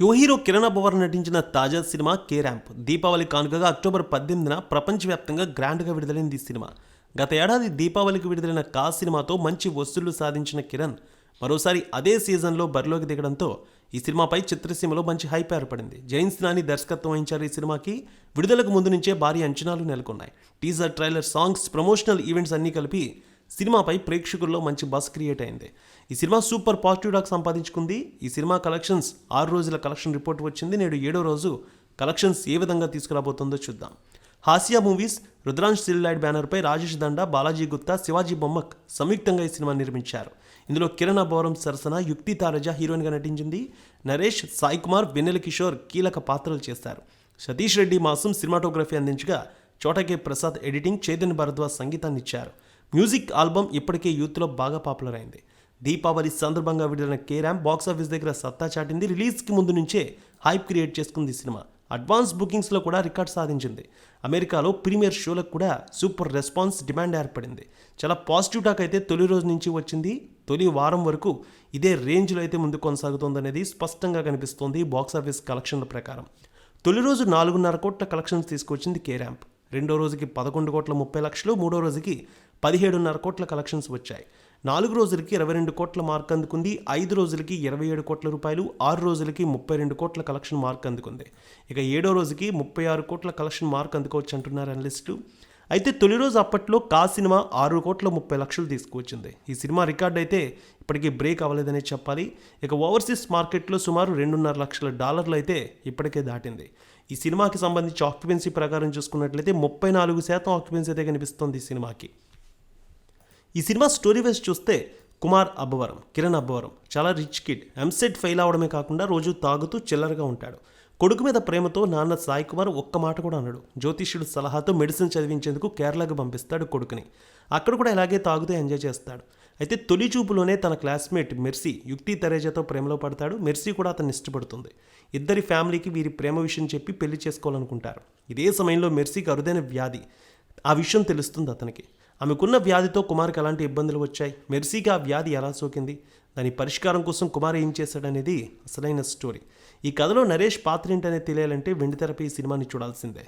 యువ హీరో కిరణ్ అబ్బవర్ నటించిన తాజా సినిమా కే ర్యాంప్. దీపావళి కానుకగా అక్టోబర్ పద్దెనిమిదిన ప్రపంచవ్యాప్తంగా గ్రాండ్గా విడుదలైంది ఈ సినిమా. గత ఏడాది దీపావళికి విడుదలైన కా సినిమాతో మంచి వసూళ్ళు సాధించిన కిరణ్ మరోసారి అదే సీజన్లో బరిలోకి దిగడంతో ఈ సినిమాపై చిత్రసీమలో మంచి హైప్ ఏర్పడింది. జైన్స్ నాని దర్శకత్వం వహించారు ఈ సినిమాకి. విడుదలకు ముందు నుంచే భారీ అంచనాలు నెలకొన్నాయి. Teaser trailer songs promotional events అన్నీ కలిపి సినిమాపై ప్రేక్షకుల్లో మంచి బస్ క్రియేట్ అయింది. ఈ సినిమా సూపర్ పాజిటివ్ డాక్ సంపాదించుకుంది. ఈ సినిమా కలెక్షన్స్ ఆరు రోజుల కలెక్షన్ రిపోర్ట్ వచ్చింది. నేడు ఏడో రోజు కలెక్షన్స్ ఏ విధంగా తీసుకురాబోతుందో చూద్దాం. హాసియా మూవీస్ రుద్రాంశ్ సిల్లాయిడ్ బ్యానర్పై రాజేష్ దండా బాలాజీ గుప్తా శివాజీ బొమ్మక్ సంయుక్తంగా ఈ సినిమా నిర్మించారు. ఇందులో కిరణ్ అబోరం సరసన యుక్తి తారజ హీరోయిన్గా నటించింది. నరేష్ సాయి కుమార్ వెన్నెల కిషోర్ కీలక పాత్రలు చేశారు. సతీష్ రెడ్డి మాసం సినిమాటోగ్రఫీ అందించగా చోటకే ప్రసాద్ ఎడిటింగ్ చైతన్య భరద్వాజ్ సంగీతాన్ని ఇచ్చారు మ్యూజిక్ ఆల్బమ్ ఇప్పటికే యూత్లో బాగా పాపులర్ అయింది. దీపావళి సందర్భంగా విడుదలైన కేరామ్ బాక్స్ ఆఫీస్ దగ్గర సత్తా చాటింది. రిలీజ్కి ముందు నుంచే హైప్ క్రియేట్ చేసుకుంది ఈ సినిమా. అడ్వాన్స్ బుకింగ్స్లో కూడా రికార్డ్ సాధించింది. అమెరికాలో ప్రీమియర్ షోలకు కూడా సూపర్ రెస్పాన్స్ డిమాండ్ ఏర్పడింది. చాలా పాజిటివ్ టాక్ అయితే తొలి రోజు నుంచి వచ్చింది. తొలి వారం వరకు ఇదే రేంజ్లో అయితే ముందు కొనసాగుతోందనేది స్పష్టంగా కనిపిస్తోంది బాక్స్ ఆఫీస్ కలెక్షన్ల ప్రకారం. తొలి రోజు నాలుగున్నర కోట్ల కలెక్షన్స్ తీసుకొచ్చింది కే ర్యాంప్ రెండో రోజుకి పదకొండు కోట్ల ముప్పై లక్షలు మూడో రోజుకి పదిహేడున్నర కోట్ల కలెక్షన్స్ వచ్చాయి. నాలుగు రోజులకి ఇరవై రెండు కోట్ల మార్క్ అందుకుంది. ఐదు రోజులకి ఇరవై ఏడు కోట్ల రూపాయలు ఆరు రోజులకి ముప్పై రెండు కోట్ల కలెక్షన్ మార్క్ అందుకుంది. ఇక ఏడో రోజుకి ముప్పై ఆరు కోట్ల కలెక్షన్ మార్క్ అందుకోవచ్చు అంటున్నారు అనలిస్టు అయితే తొలి రోజు అప్పట్లో కా సినిమా ఆరు కోట్ల ముప్పై లక్షలు తీసుకువచ్చింది. ఈ సినిమా రికార్డ్ అయితే ఇప్పటికీ బ్రేక్ అవ్వలేదనే చెప్పాలి. ఇక ఓవర్సీస్ మార్కెట్లో సుమారు రెండున్నర లక్షల డాలర్లు అయితే ఇప్పటికే దాటింది. ఈ సినిమాకి సంబంధించి ఆక్యుపెన్సీ ప్రకారం చూసుకున్నట్లయితే ముప్పై నాలుగు శాతం ఆక్యుపెన్సీ అయితే కనిపిస్తుంది ఈ సినిమాకి. ఈ సినిమా స్టోరీ వైజ్ చూస్తే కుమార్ అబ్బవరం కిరణ్ అబ్బవరం చాలా రిచ్ కిడ్. ఎంసెట్ ఫెయిల్ అవడమే కాకుండా రోజు తాగుతూ చిల్లరగా ఉంటాడు. కొడుకు మీద ప్రేమతో నాన్న సాయి కుమార్ ఒక్క మాట కూడా అన్నాడు జ్యోతిష్యుడు సలహాతో మెడిసిన్ చదివించేందుకు కేరళకు పంపిస్తాడు కొడుకుని. అక్కడ కూడా ఇలాగే తాగుతూ ఎంజాయ్ చేస్తాడు. అయితే తొలి చూపులోనే తన క్లాస్మేట్ మెర్సీ యుక్తి తరేజాతో ప్రేమలో పడతాడు. మెర్సీ కూడా అతన్ని ఇష్టపడుతుంది. ఇద్దరి ఫ్యామిలీకి వీరి ప్రేమ విషయం చెప్పి పెళ్ళి చేసుకోవాలనుకుంటారు. ఇదే సమయంలో మెర్సీకి అరుదైన వ్యాధి. ఆ విషయం తెలుస్తుంది అతనికి. ఆమెకున్న వ్యాధితో కుమార్కి ఎలాంటి ఇబ్బందులు వచ్చాయి? మెర్సీకి ఆ వ్యాధి ఎలా సోకింది? దాని పరిష్కారం కోసం కుమార్ ఏం చేశాడనేది అసలైన స్టోరీ. ఈ కథలో నరేష్ పాత్ర ఏంటనేది తెలియాలంటే వెండితెరపై ఈ సినిమాని చూడాల్సిందే.